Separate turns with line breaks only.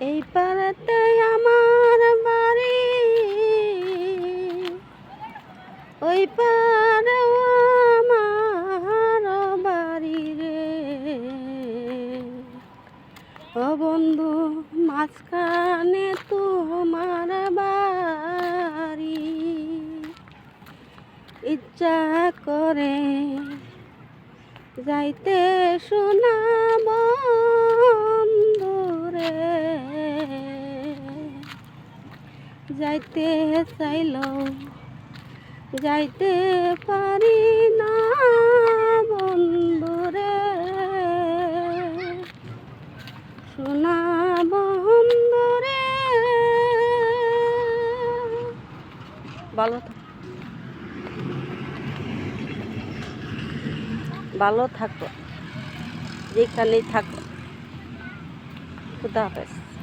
এই পাড়াতে আমার বাড়ি। ওই আমার বাড়ি রে। ও বন্ধু, মাঝখানে তোমার বাড়ি। ইচ্ছা করে যাইতে শোনাব। যাইতে চাইল, যাইতে পারি না বন্ধুরে। শোনা বন্ধুরে। ভালো ভালো থাকো। যেখানেই থাকো। খুদা হাফেজ।